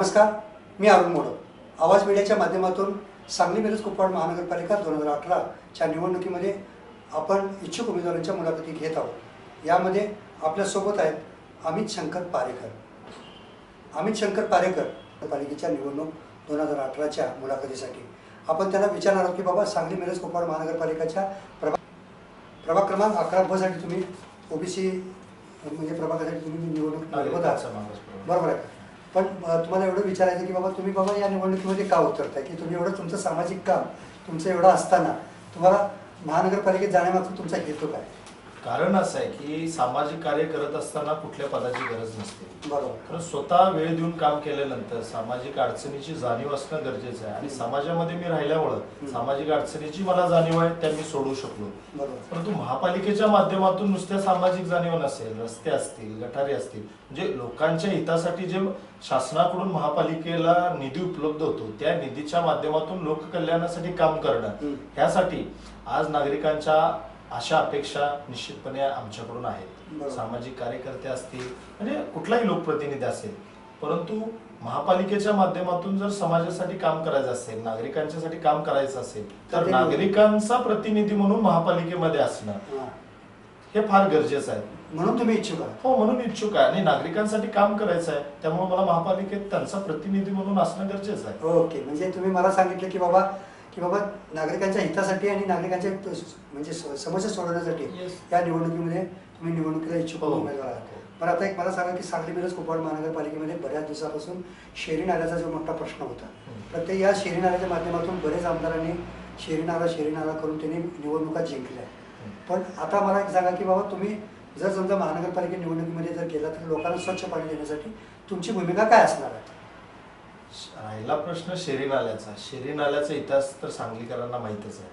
नमस्कार मी अरुण मोडक. आवाज मीडियाच्या माध्यमातून सांगली मिरज कुपवाड महानगरपालिका दोन हजार अठराच्या निवडणुकीमध्ये आपण इच्छुक उमेदवारांच्या मुलाखती घेत आहोत. यामध्ये आपल्यासोबत आहेत अमित शंकर पारेकर. अमित शंकर पारेकर पालिकेच्या निवडणूक दोन हजार अठराच्या मुलाखतीसाठी. आपण त्यांना विचारणार आहोत की बाबा सांगली मिरज कुपवाड महानगरपालिकाच्या प्रभा प्रभाग क्रमांक अकरा ब साठी तुम्ही ओबीसी म्हणजे प्रभागासाठी तुम्ही निवडणूक बरोबर आहे. पण तुम्हाला एवढं विचारायचं की बाबा तुम्ही बाबा या निवडणुकीमध्ये का उतरताय की तुम्ही एवढं तुमचं सामाजिक काम तुमचं एवढं असताना तुम्हाला महानगरपालिकेत जाण्यामागचा तुमचा हेतू काय? कारण असं आहे की सामाजिक कार्य करत असताना कुठल्या पदाची गरज नसते. बरोबर. कारण स्वतः वेळ देऊन काम केल्यानंतर सामाजिक अडचणीची जाणीव असणं गरजेचं आहे. आणि समाजामध्ये मी राहिल्यामुळं सामाजिक अडचणीची मला जाणीव आहे त्या मी सोडू शकलो. बरोबर. परंतु महापालिकेच्या माध्यमातून नुसत्या सामाजिक जाणीव नसेल रस्ते असतील गटारे असतील म्हणजे लोकांच्या हितासाठी जे शासनाकडून महापालिकेला निधी उपलब्ध होतो त्या निधीच्या माध्यमातून लोककल्याणासाठी काम करणं. ह्यासाठी आज नागरिकांच्या आशा अपेक्षा निश्चितपणे आमच्याकडून आहेत. सामाजिक कार्यकर्ते असतील म्हणजे कुठलाही लोकप्रतिनिधी असेल परंतु महापालिकेच्या माध्यमातून जर समाजासाठी काम करायचं असेल नागरिकांच्यासाठी काम करायचं असेल तर नागरिकांचा प्रतिनिधी म्हणून महापालिकेमध्ये असणं हां. फार गरजेचं आहे. म्हणून तुम्ही इच्छुक आहात? हो म्हणून इच्छुक आहे. आणि नागरिकांसाठी काम करायचं आहे त्यामुळे मला महापालिकेत त्यांचा प्रतिनिधी म्हणून असणं गरजेचं आहे. ओके. म्हणजे तुम्ही मला सांगितलं की बाबा की बाबा नागरिकांच्या हितासाठी आणि नागरिकांच्या म्हणजे स- समस्या सोडवण्यासाठी. या निवडणुकीमध्ये तुम्ही निवडणुकीला इच्छुक हो. उमेदवार आहात बरं आता एक मला सांगा की सांगली मिरज कुपवाड महानगरपालिकेमध्ये बऱ्याच दिवसापासून शेरी नाल्याचा जो मोठा प्रश्न होता हम्म. प्रत्येक या शेरी नाल्याच्या माध्यमातून बरेच आमदारांनी शेरी नाला शेरी नाला करून त्यांनी निवडणुका जिंकल्या पण आता मला एक सांगा की बाबा तुम्ही जर समजा महानगरपालिका निवडणुकीमध्ये जर गेला तर लोकांना स्वच्छ पाणी देण्यासाठी तुमची भूमिका काय असणार आहे राहिला प्रश्न शेरी नाल्याचा शेरी नाल्याचा इतिहास तर सांगलीकरांना माहीतच आहे.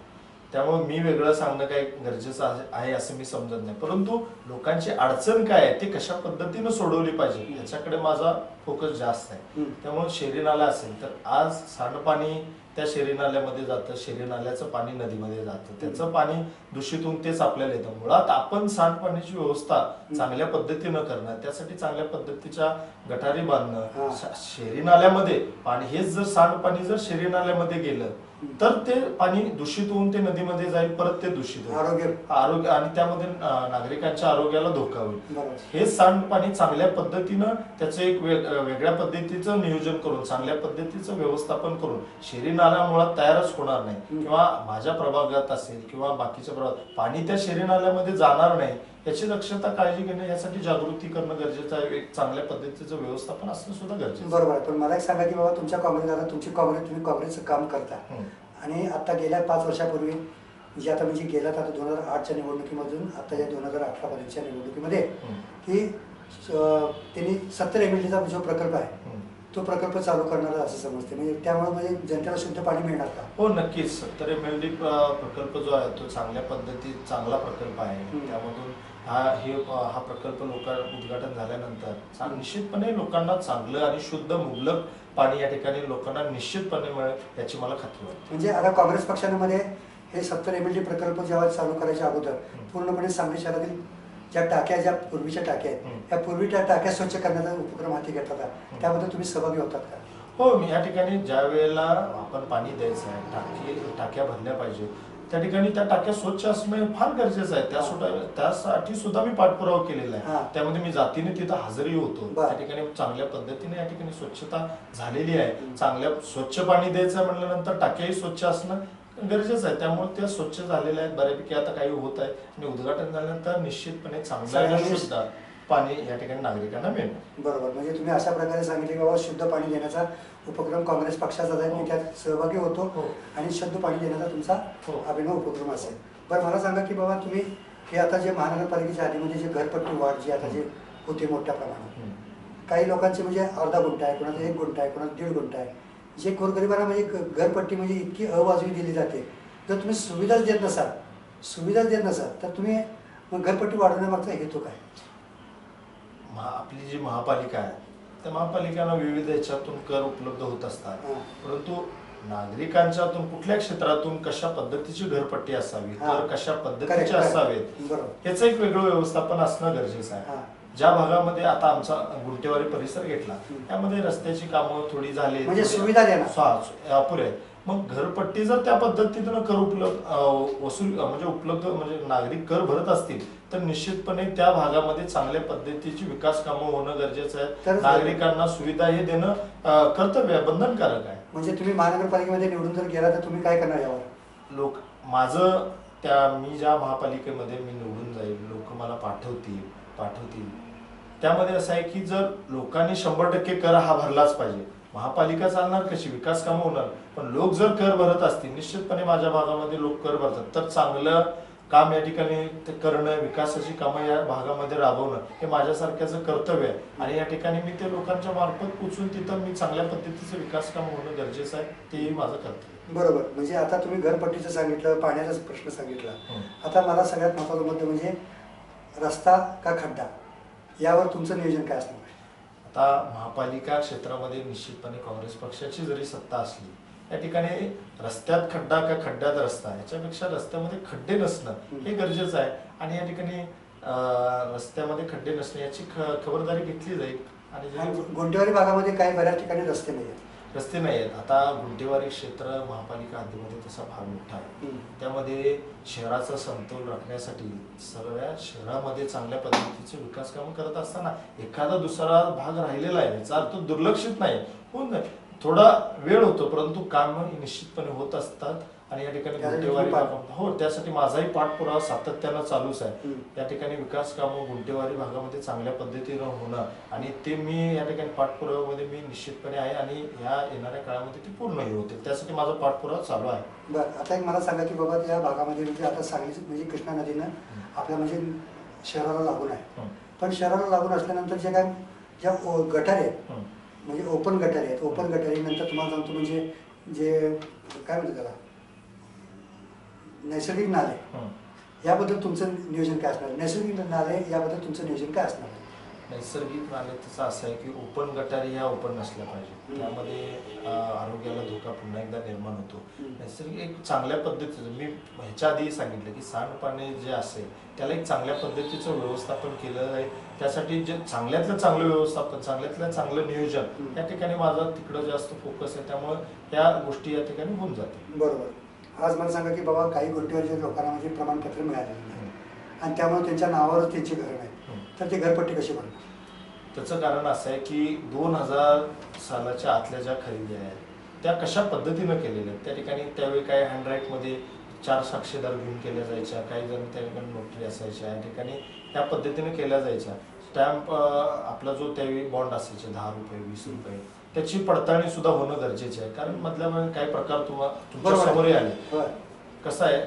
त्यामुळे मी वेगळं सांगणं काही गरजेचं आहे- असं मी समजत नाही. परंतु लोकांची अडचण काय आहे ते कशा पद्धतीनं सोडवली पाहिजे याच्याकडे माझा फोकस जास्त आहे. त्यामुळे शेरी नाला असेल तर आज सांडपाणी त्या शेरी नाल्यामध्ये जातं शेरी नाल्याचं पाणी नदीमध्ये जातं त्याचं पाणी दूषित होऊन तेच आपल्याला येतं मुळात आपण सांडपाण्याची व्यवस्था चांगल्या पद्धतीनं करणं त्यासाठी चांगल्या पद्धतीच्या गटारी. बांधणं शेरी नाल्यामध्ये पाणी हेच जर सांडपाणी जर शेरी नाल्यामध्ये गेलं तर ते पाणी दूषित होऊन ते नदीमध्ये जाईल परत ते दूषित होईल. आरोग्य. आरोग्य आणि त्यामध्ये नागरिकांच्या आरोग्याला धोका होईल. हे सांडपाणी चांगल्या पद्धतीनं त्याचं एक वेग- वेगळ्या पद्धतीचं नियोजन करून चांगल्या पद्धतीचं व्यवस्थापन करून शेरी नाला मुळात तयारच होणार नाही. किंवा माझ्या प्रभागात असेल किंवा बाकीच्या प्रभागात पाणी त्या शेरी नाल्यामध्ये जाणार नाही याची दक्षता काळजी घेणं यासाठी जागृती करणं गरजेचं आहे एक चांगल्या पद्धतीचं व्यवस्थापन असणं सुद्धा गरजेचं. बरोबर आहे पण मला एक सांगा की बाबा तुमच्या काँग्रेसला तुमची काँग्रेस तुम्ही काँग्रेसचं काम करता. आणि आता गेल्या पाच वर्षापूर्वी जे आता म्हणजे गेला आता दोन हजार आठच्या निवडणुकीमधून आता या दोन हजार अठरापर्यंतच्या निवडणुकीमध्ये हम्म. की त्यांनी सत्तर एम एल जो प्रकल्प आहे. तो प्रकल्प चालू करणार असं समजते. म्हणजे त्यामुळे म्हणजे जनतेला शुद्ध पाणी मिळणार का? हो नक्कीच. सत्तर एम एल डी प्रकल्प जो आहे तो चांगल्या पद्धतीत चांगला प्रकल्प आहे. त्यामधून हा हे हा प्रकल्प लोक उद्घाटन झाल्यानंतर निश्चितपणे लोकांना चांगलं आणि शुद्ध मुबलक पाणी या ठिकाणी लोकांना निश्चितपणे मिळेल याची मला खात्री वाटते. म्हणजे आता काँग्रेस पक्षामध्ये हे सत्तर एम एल डी प्रकल्प जेव्हा चालू करायच्या अगोदर पूर्णपणे सांगली शहरातील ज्या टाक्या ज्या पूर्वीच्या टाक्या आहेत. त्या पूर्वीच्या टाक्या स्वच्छ करण्याचा उपक्रम हाती घेतला होता त्याबद्दल तुम्ही सहभागी होतात का हो मी या ठिकाणी ज्या वेळेला आपण पाणी द्यायचं आहे टाकी टाक्या भरल्या पाहिजे त्या ठिकाणी त्या टाक्या स्वच्छ असणं फार गरजेचं आहे त्या सुद्धा त्यासाठी सुद्धा मी पाठपुरावा केलेला. आहे त्यामध्ये मी जातीने तिथं हजरी होतो. त्या ठिकाणी चांगल्या पद्धतीने या ठिकाणी स्वच्छता झालेली आहे. चांगल्या स्वच्छ पाणी द्यायचं म्हटल्यानंतर टाक्याही स्वच्छ असणं गरजेचं आहे. त्यामुळे त्या स्वच्छ झालेल्या आहेत बऱ्यापैकी. आता काही होत आहे. आणि उद्घाटन झाल्यानंतर निश्चितपणे चांगलं शुद्ध पाणी या ठिकाणी नागरिकांना मिळणार. बरोबर. म्हणजे तुम्ही अशा प्रकारे सांगितले की बाबा शुद्ध पाणी देण्याचा उपक्रम काँग्रेस पक्षाचा आहे. मी त्यात सहभागी होतो हो. आणि शुद्ध पाणी देण्याचा तुमचा हो. अभिनव उपक्रम असेल. बरं मला सांगा की बाबा तुम्ही हे आता जे महानगरपालिकेच्या आधीमध्ये जे घरपट्टी वाढ जी आता जे होते मोठ्या प्रमाणात. काही लोकांचे म्हणजे अर्धा गुंठा आहे कोणाचा एक गुंठा आहे कोणाचा दीड गुंठा आहे. जे गोरगरिबांना म्हणजे घरपट्टी म्हणजे इतकी अवाजवी दिली जाते जर तुम्ही सुविधाच देत नसाल सुविधाच देत नसाल तर तुम्ही मग घरपट्टी वाढवण्यामागचा हेतू काय महा आपली जी महापालिका आहे त्या महापालिकांना विविध याच्यातून कर उपलब्ध होत असतात. परंतु नागरिकांच्यातून कुठल्या क्षेत्रातून कशा पद्धतीची घरपट्टी असावी. तर कशा पद्धतीचे. असावेत याचं एक वेगळं व्यवस्थापन असणं गरजेचं. आहे ज्या भागामध्ये आता आमचा गुंटेवारी परिसर घेतला. त्यामध्ये रस्त्याची कामं थोडी झाली. म्हणजे सुविधा आहेत. मग घरपट्टी जर त्या पद्धतीनं कर उपलब्ध वसूल म्हणजे उपलब्ध म्हणजे नागरिक कर भरत असतील तर निश्चितपणे त्या भागामध्ये चांगल्या पद्धतीची विकास कामं होणं गरजेचं आहे. नागरिकांना सुविधा हे देणं कर्तव्य आहे बंधनकारक आहे. म्हणजे तुम्ही महानगरपालिकेमध्ये निवडून जर गेला तर तुम्ही काय करणार यावर? लोक माझं त्या मी ज्या महापालिकेमध्ये मी निवडून जाईल लोक मला पाठवतील पाठवतील. त्यामध्ये असं आहे की जर लोकांनी शंभर टक्के कर हा भरलाच पाहिजे महापालिका चालणार कशी? विकास कामं होणार. पण लोक जर कर भरत असतील निश्चितपणे माझ्या भागामध्ये लोक कर भरतात. तर चांगलं काम या ठिकाणी ते करणं विकासाची कामं या भागामध्ये राबवणं हे माझ्यासारख्याचं कर्तव्य आहे. आणि या ठिकाणी मी ते लोकांच्या मार्फत पोचून तिथं मी चांगल्या पद्धतीचं विकास काम होणं गरजेचं आहे तेही माझं कर्तव्य. बरोबर. म्हणजे आता तुम्ही घरपट्टीचं सांगितलं पाण्याचा प्रश्न सांगितला. हं. आता मला सगळ्यात महत्त्वाचा मुद्दा म्हणजे रस्ता का खड्डा? यावर तुमचं नियोजन काय असणार? आता महापालिका क्षेत्रामध्ये निश्चितपणे काँग्रेस पक्षाची जरी सत्ता असली या ठिकाणी रस्त्यात खड्डा का खड्ड्यात रस्ता याच्यापेक्षा रस्त्यामध्ये खड्डे नसणं हे गरजेचं आहे. आणि या ठिकाणी रस्त्यामध्ये खड्डे नसणे याची खबरदारी घेतली जाईल. आणि गुंटेवाडी भागामध्ये काही बऱ्याच ठिकाणी रस्ते नाही आहेत रस्ते नाही आहेत आता गुंटेवारी क्षेत्र महापालिका हद्दीमध्ये तसा फार मोठा आहे. त्यामध्ये शहराचा समतोल राखण्यासाठी सगळ्या शहरामध्ये चांगल्या पद्धतीचे विकास कामं करत असताना एखादा दुसरा भाग राहिलेला आहे याचा अर्थ दुर्लक्षित नाही. होऊन थोडा वेळ होतो परंतु काम निश्चितपणे होत असतात. आणि या ठिकाणी गुंटेवारी हो त्यासाठी माझाही पाठपुरावा सातत्यानं चालूच आहे. या ठिकाणी विकास कामं गुंटेवारी भागामध्ये चांगल्या पद्धतीनं होणं आणि ते मी या ठिकाणी पाठपुराव्यामध्ये मी निश्चितपणे आहे आणि या येणाऱ्या काळामध्ये ते पूर्णही होते त्यासाठी माझा पाठपुरावा चालू आहे. बरं आता एक मला सांगा की बाबा त्या भागामध्ये म्हणजे आता सांगली म्हणजे कृष्णा नदीनं आपल्या म्हणजे शहराला लागून आहे. पण शहराला लागून असल्यानंतर जे काय ज्या गटारी आहेत. म्हणजे ओपन गटारी आहेत ओपन गटारी नंतर तुम्हाला सांगतो म्हणजे जे काय म्हणतात त्याला? नैसर्गिक नाले. याबद्दल तुमचं नियोजन काय असणार? नैसर्गिक नाले याबद्दल तुमचं नियोजन काय असणार? नैसर्गिक नाले त्याचं असं आहे की ओपन गटारी ह्या ओपन नसल्या पाहिजे. त्यामध्ये आरोग्याला धोका पुन्हा एकदा निर्माण होतो. नैसर्गिक एक चांगल्या पद्धतीचं मी ह्याच्या आधी सांगितलं की सांडपाणी जे असेल त्याला एक चांगल्या पद्धतीचं व्यवस्थापन केलं आहे. त्यासाठी जे चांगल्यातलं चांगलं व्यवस्थापन चांगल्यातलं चांगलं नियोजन. या ठिकाणी माझा तिकडं जास्त फोकस आहे. त्यामुळे त्या गोष्टी या ठिकाणी होऊन जातील. बरोबर. आज मला सांगा की बाबा काही गोष्टीवरच्या लोकांना म्हणजे प्रमाणपत्र मिळालेलं नाही. आणि त्यामुळे त्यांच्या नावावर त्यांची घरं नाही. तर ते घरपट्टी कशी भरणार त्याचं कारण असं आहे की दोन हजार सालाच्या आतल्या ज्या खरेदी आहेत त्या कशा पद्धतीनं केलेल्या आहेत त्या ठिकाणी त्यावेळी काही हँडराईटमध्ये चार साक्षीदार घेऊन केल्या जायच्या काही जण त्या ठिकाणी नोटरी असायच्या या ठिकाणी त्या पद्धतीने केल्या जायच्या स्टॅम्प आपला जो त्यावेळी बॉन्ड असायचे दहा रुपये वीस रुपये त्याची पडताळणी सुद्धा होणं गरजेचे आहे. कारण मधल्या काही प्रकार तुम्हा तुमच्या. समोरही आले. कसं आहे?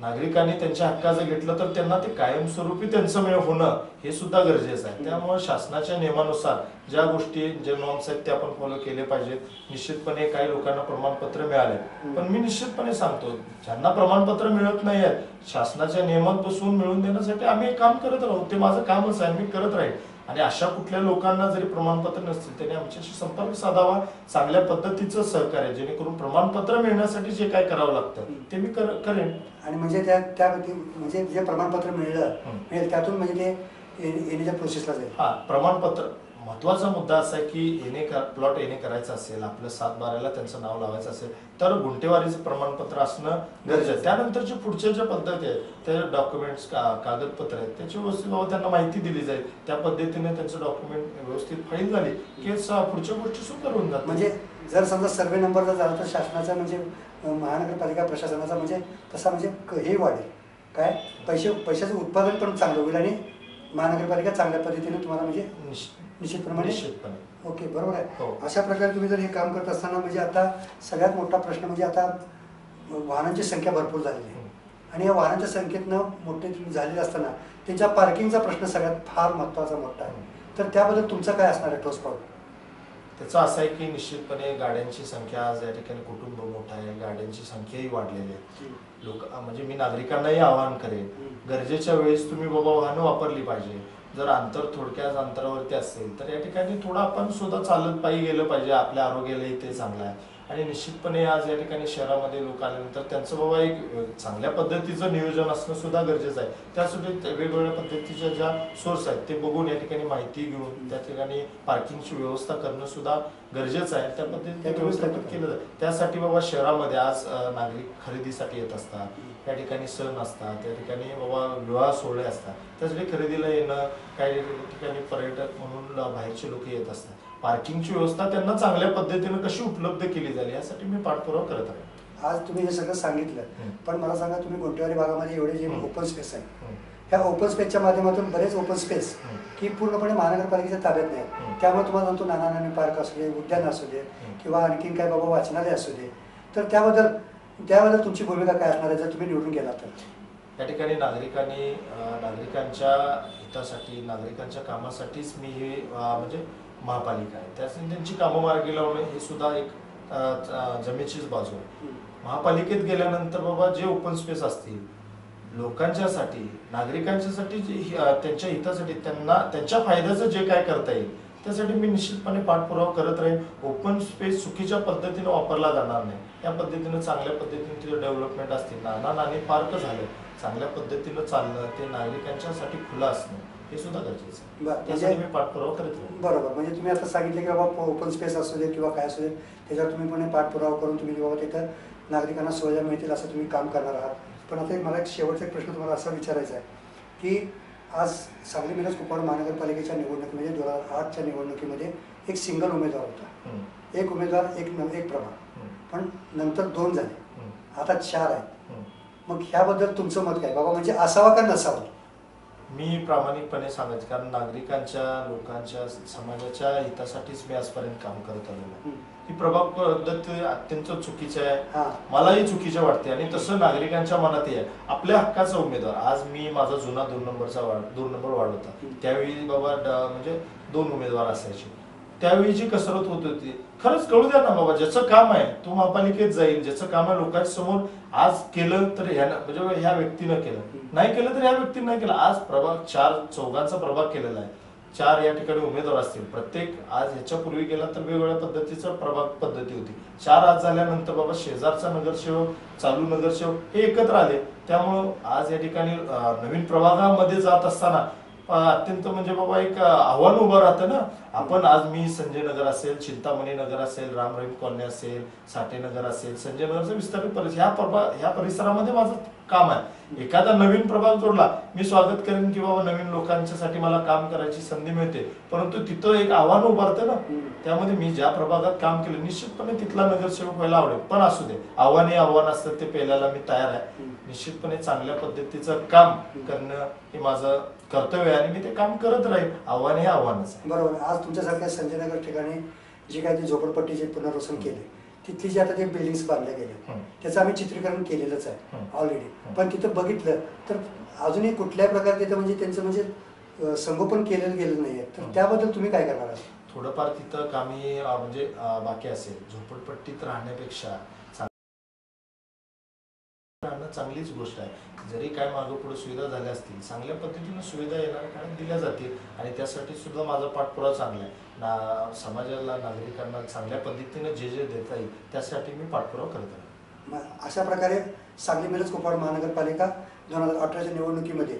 नागरिकांनी त्यांच्या हक्काचं घेतलं तर त्यांना ते कायमस्वरूपी त्यांचं मिळ होणं हे सुद्धा गरजेचं आहे. त्यामुळे शासनाच्या नियमानुसार ज्या गोष्टी जे नॉर्म्स आहेत ते आपण फॉलो केले पाहिजेत. निश्चितपणे काही लोकांना प्रमाणपत्र मिळाले. पण मी निश्चितपणे सांगतो ज्यांना प्रमाणपत्र मिळत नाही आहेत शासनाच्या नियमात बसून मिळवून देण्यासाठी आम्ही काम करत राहू. ते माझं कामच आहे मी करत राहील आणि अशा कुठल्या लोकांना जरी प्रमाणपत्र नसतील त्यांनी आमच्याशी संपर्क साधावा चांगल्या पद्धतीचं सहकार्य जेणेकरून प्रमाणपत्र मिळण्यासाठी जे काय करावं लागतं ते मी कर- करेन. आणि म्हणजे त्या त्या म्हणजे जे प्रमाणपत्र मिळलं. मिळेल त्यातून म्हणजे ते येण्याच्या प्रोसेसला जाईल. हा प्रमाणपत्र. महत्त्वाचा मुद्दा असा आहे की येणे प्लॉट येणे करायचं असेल आपलं सात बाराला त्यांचं नाव लावायचं असेल तर गुंठेवारीचं प्रमाणपत्र असणं गरजेचं आहे. त्यानंतरचे पुढच्या ज्या पद्धती आहेत ते डॉक्युमेंट्स कागदपत्र आहेत त्याची व्यवस्थित बाबा त्यांना माहिती दिली जाईल. त्या पद्धतीने त्यांचं डॉक्युमेंट व्यवस्थित फाईल झाली की पुढच्या गोष्टी सुंदर होऊन जातात म्हणजे जर समजा सर्वे नंबर जर झाला तर शासनाचा म्हणजे महानगरपालिका प्रशासनाचा म्हणजे तसा म्हणजे क- हे वाढेल. काय? पैसे पैशाचं उत्पादन पण चांगलं होईल आणि महानगरपालिका चांगल्या पद्धतीने तुम्हाला म्हणजे निश्चितप्रमाणे निश्चितपणे. ओके बरोबर आहे. हो. अशा प्रकारे तुम्ही जर हे काम करत असताना म्हणजे आता सगळ्यात मोठा प्रश्न म्हणजे आता वाहनांची संख्या भरपूर झालेली आहे. आणि या वाहनांच्या संख्येतनं मोठे झालेले असताना त्यांच्या पार्किंगचा प्रश्न सगळ्यात फार महत्त्वाचा मोठा आहे. तर त्याबद्दल तुमचं काय असणार आहे ठोस पाऊल? त्याचं असं आहे की निश्चितपणे गाड्यांची संख्या आज या ठिकाणी कुटुंब मोठं आहे गाड्यांची संख्याही वाढलेली आहे. लोक म्हणजे मी नागरिकांनाही आवाहन करेन. गरजेच्या वेळेस तुम्ही बाबा वाहनं वापरली पाहिजे. जर अंतर थोडक्याच अंतरावरती असेल तर या ठिकाणी थोडं आपण सुद्धा चालत पायी गेलं पाहिजे. आपल्या आरोग्यालाही ते चांगलं आहे. आणि निश्चितपणे आज या ठिकाणी शहरामध्ये लोक आल्यानंतर त्यांचं बाबा एक चांगल्या पद्धतीचं नियोजन असणं सुद्धा गरजेचं आहे. त्यासाठी वेगवेगळ्या पद्धतीच्या ज्या सोर्स आहेत ते बघून या ठिकाणी माहिती घेऊन त्या ठिकाणी पार्किंगची व्यवस्था करणं सुद्धा गरजेचं आहे. त्या पद्धतीने त्या व्यवस्थापन व्यवस्था केलं जातं. त्यासाठी बाबा शहरामध्ये आज नागरिक खरेदीसाठी येत असतात. त्या ठिकाणी सण असतात. त्या ठिकाणी बाबा विवाह सोहळे असतात. त्यासाठी खरेदीला येणं काही ठिकाणी पर्यटक म्हणून बाहेरचे लोक येत असतात. पार्किंगची व्यवस्था त्यांना चांगल्या पद्धतीने कशी उपलब्ध केली जाईल यासाठी मी पाठपुरावा करत आहे आज तुम्ही हे सगळं सांगितलं. पण मला सांगा तुम्ही गुंटेवाडी भागामध्ये एवढे जे. ओपन स्पेस आहे. ह्या ओपन स्पेसच्या माध्यमातून बरेच ओपन स्पेस. की पूर्णपणे महानगरपालिकेच्या ताब्यात नाही. त्यामुळे तुम्हाला सांगतो नाना नानी पार्क असू दे उद्यान असू दे. किंवा आणखीन काय बाबा वाचनालय असू दे तर त्याबद्दल त्याबद्दल तुमची भूमिका काय असणार आहे जर तुम्ही निवडून गेला तर या ठिकाणी नागरिकांनी नागरिकांच्या हितासाठी नागरिकांच्या कामासाठीच मी हे म्हणजे महापालिका आहे. त्यासाठी त्यांची कामं मार्गी लावणं हे सुद्धा एक जमेचीच बाजू आहे. महापालिकेत गेल्यानंतर बाबा जे ओपन स्पेस असतील लोकांच्यासाठी नागरिकांच्यासाठी जे त्यांच्या हितासाठी त्यांना त्यांच्या फायद्याचं जे काय करता येईल त्यासाठी मी निश्चितपणे पाठपुरावा करत राहीन. ओपन स्पेस चुकीच्या पद्धतीने वापरला जाणार नाही. या पद्धतीनं चांगल्या पद्धतीने तिथे डेव्हलपमेंट असतील. नाना नानी पार्क झालं. चांगल्या पद्धतीनं चालणं ते नागरिकांच्यासाठी खुलं असणं. हे सुद्धा गरजेचं आहे. त्यासाठी म्हणजे- मी पाठपुरावा करत राहीन बरोबर म्हणजे तुम्ही आता सांगितलं की बाबा ओपन स्पेस असू दे किंवा काय असू दे त्याच्यावर तुम्ही पण पाठपुरावा करून तुम्ही बाबा तिथं नागरिकांना सुविधा मिळतील असं तुम्ही काम करणार आहात. पण आता एक मला एक शेवटचा एक प्रश्न तुम्हाला असा विचारायचा आहे की आज सांगली मिरज कुपवाड महानगरपालिकेच्या निवडणुकीमध्ये दोन हजार आठच्या निवडणुकीमध्ये एक सिंगल उमेदवार होता. हम्म, एक उमेदवार एक न- एक प्रभाग हम्म, पण नंतर दोन झाले. हम्म, आता चार आहेत. हम्म. मग ह्याबद्दल तुमचं मत काय? बाबा म्हणजे असावा का नसावा? मी प्रामाणिकपणे सांगायचं कारण नागरिकांच्या लोकांच्या समाजाच्या हितासाठीच मी आजपर्यंत काम करत आलेलो आहे. हं. प्रभाग पद्धती अत्यंत चुकीची आहे. मलाही चुकीचे वाटते आणि तसं नागरिकांच्या मनातही आहे. आपल्या हक्काचा उमेदवार आज मी माझा जुना दोन नंबरचा वाढ दोन नंबर वाढ होता. हं. त्यावेळी बाबा म्हणजे दोन उमेदवार असायचे. त्यावेळी जी कसरत होत होती खरंच कळू द्या ना बाबा ज्याचं काम आहे तो महापालिकेत जाईल ज्याचं काम आहे लोकांच्या समोर आज केलं तर ह्या म्हणजे ह्या व्यक्तीनं केलं. नाही केलं तर ह्या व्यक्तीनं नाही केलं. आज प्रभाग चार चौघांचा प्रभाग केलेला आहे. चार या ठिकाणी उमेदवार असतील. प्रत्येक आज ह्याच्यापूर्वी गेला तर वेगवेगळ्या पद्धतीचा प्रभाग पद्धती होती. चार आज झाल्यानंतर बाबा शेजारचा नगरसेवक चालू नगरसेवक हे एकत्र आले. त्यामुळं आज या ठिकाणी नवीन प्रभागामध्ये जात असताना अत्यंत म्हणजे बाबा एक आव्हान उभं राहतं ना. आपण आज मी संजय नगर असेल चिंतामणी नगर असेल राम रहीम कॉलनी असेल साठे नगर असेल संजय नगरचं विस्तारित परिसर ह्या प्रभाग ह्या परिसरामध्ये माझं काम आहे. एखादा नवीन प्रभाग जोडला मी स्वागत करेन की बाबा नवीन लोकांच्यासाठी मला काम करायची संधी मिळते. परंतु तिथं एक आव्हान उभारतं ना. त्यामध्ये मी ज्या प्रभागात काम केलं निश्चितपणे तिथला नगरसेवक व्हायला आवडेल. पण असू दे आव्हान आव्हान असतं ते पेलायला मी तयार आहे. निश्चितपणे चांगल्या पद्धतीचं काम करणं हे माझं कर्तव्य आहे आणि मी ते काम करत राहील आव्हान हे आव्हानच आहे बरोबर आज तुमच्यासारख्या संजयनगर ठिकाणी जे काही ते झोपडपट्टीचे पुनर्वसन केले तिथली जे आता ते बिल्डिंग्स बांधले गेले हं. त्याचं आम्ही चित्रीकरण केलेलंच आहे. ऑलरेडी. पण तिथं बघितलं तर अजूनही कुठल्याही प्रकारे तिथं म्हणजे त्यांचं म्हणजे संगोपन केलेलं गेलेलं नाहीये तर. त्याबद्दल तुम्ही काय करणार आहात थोडंफार तिथं कामी म्हणजे बाकी असेल झोपडपट्टीत राहण्यापेक्षा चांगलीच गोष्ट आहे. जरी काय मागं पुढे सुविधा झाल्या असतील चांगल्या पद्धतीने सुविधा येणाऱ्या काळात दिल्या जातील. आणि त्यासाठी सुद्धा माझा पाठपुरावा चांगला आहे. ना समाजाला नागरिकांना चांगल्या पद्धतीने जे जे देता येईल त्यासाठी मी पाठपुरावा करत आहे. अशा प्रकारे सांगली मिरज कुपवाड महानगरपालिका दोन हजार अठराच्या निवडणुकीमध्ये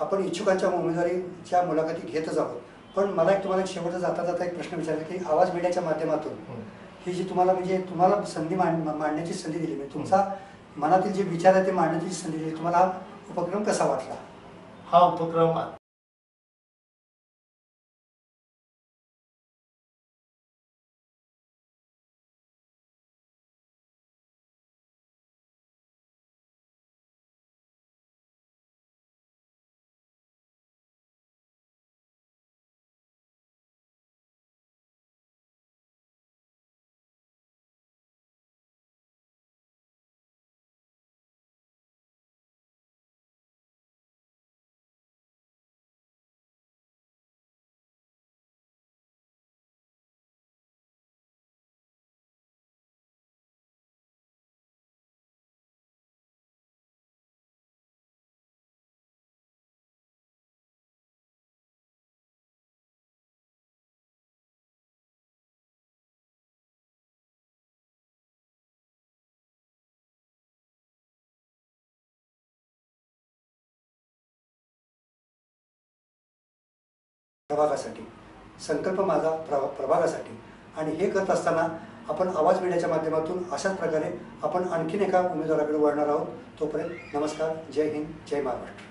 आपण इच्छुकांच्या उमेदवारीच्या मुलाखती घेतच आहोत. पण मला एक तुम्हाला शेवटचा जाता जाता एक प्रश्न विचारायचा की आवाज मीडियाच्या माध्यमातून हं. जी तुम्हाला म्हणजे तुम्हाला संधी मांड मांडण्याची संधी दिली म्हणजे तुमचा मनातील जे विचार आहे ते मांडण्याची संधी दिली. तुम्हाला हा उपक्रम कसा वाटला? हा उपक्रम प्रभागासाठी संकल्प माझा प्र प्रभागासाठी. आणि हे करत असताना आपण आवाज मिळण्याच्या माध्यमातून अशाच प्रकारे आपण आणखीन एका उमेदवाराकडे वळणार आहोत. तोपर्यंत नमस्कार. जय हिंद. जय महाराष्ट्र.